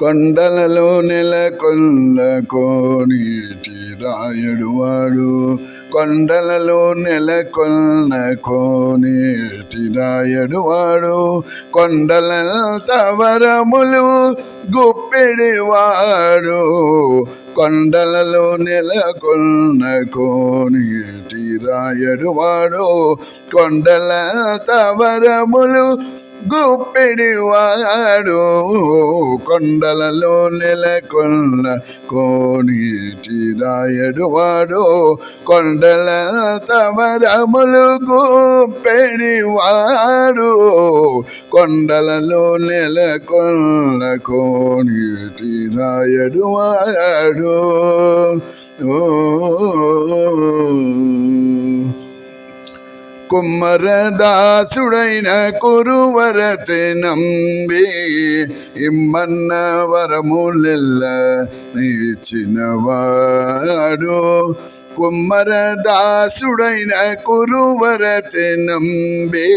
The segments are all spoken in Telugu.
కొండలలో నెలకొల్ల కోనీటి రాయుడు వాడు. కొండలలో నెలకొన్న కోనేటి రాయుడు వాడు. కొండల తవరములు గుప్పెడి వాడు. కొండలలో నెలకొన్న కోనేటి రాయుడు వాడు. కొండల తవరములు గుప్పెడి వాడు కొండలలో నెలకొన్న కోనీటి రాయడు వాడు కొండల తమరములు గుప్పెడి వాడు కొండలలో నెలకొన్న కోనీటి రాయడు వాడు. ఓ కుమ్మరదాసుడైన కురువరతే నంబి ఇమ్మన్న వరములెల్ల నీచినవాడు కుమ్మరదాసుడైన కురువర నంబి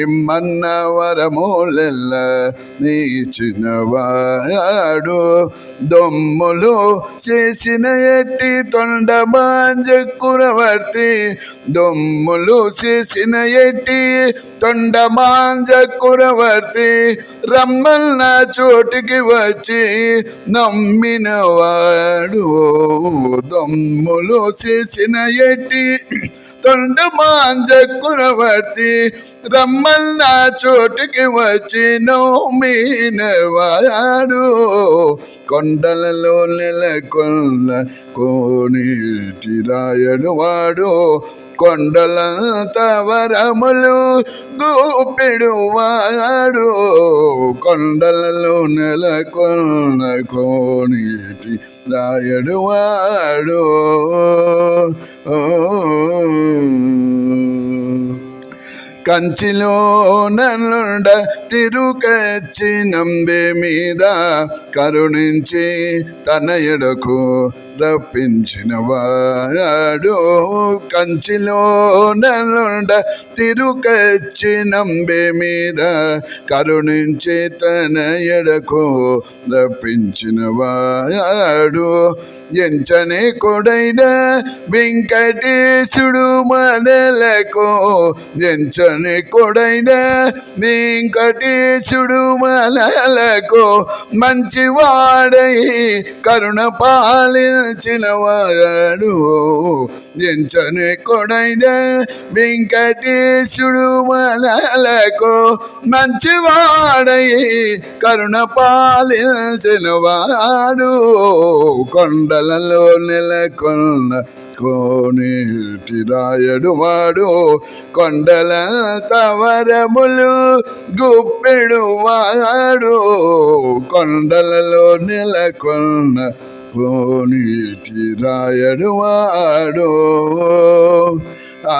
ఇమ్మన్న వరమూలెల్ల నీచినవాడు. దొమ్ములు చేసిన ఎట్టి తొండమాంజ కురవర్తి దొమ్ములు చేసిన ఎట్టి తొండమాంజ కురవర్తి రమ్మన్న చోటికి వచ్చి నమ్మినవాడు. దొమ్ములు చేసిన ఎట్టి తొండమాంజ కురవర్తి రమ్మన్న చోటికి వచ్చి మీనవాడు. కొండలలో నెలకొల్ల కోనేటి రాయడు వాడు. కొండల తవరములు గోపెడు వాడు. కొండలలో నెలకొన్న కోనేటి రాయడు వాడు. కంచిలో నల్లుండ తిరుకచ్చి నంబే మీద కరుణించి తన రప్పించిన వాడు కంచిలో నన్నుండ తిరుకచ్చినంబె మీద కరుణించి తన ఎడకు రప్పించిన వాడు ఎంచని కొడైన వెంకటేశుడు మనలకు ఎంచని కొడైన వెంకటేశుడు మనలకు మంచివాడై కరుణ పాలించిన వాడు ఎంచని కొడైన వెంకటేశుడు మనలకు మంచివాడై కరుణ పాలించిన వాడు కొండలలో నెలకొన్న కోనేటి రాయడు వాడు కొండల తవరములు గుప్పెడు వాడు కొండలలో నెలకొన్న ಪುನೀತಿರಾಯಡುವಾಡೋ ಆ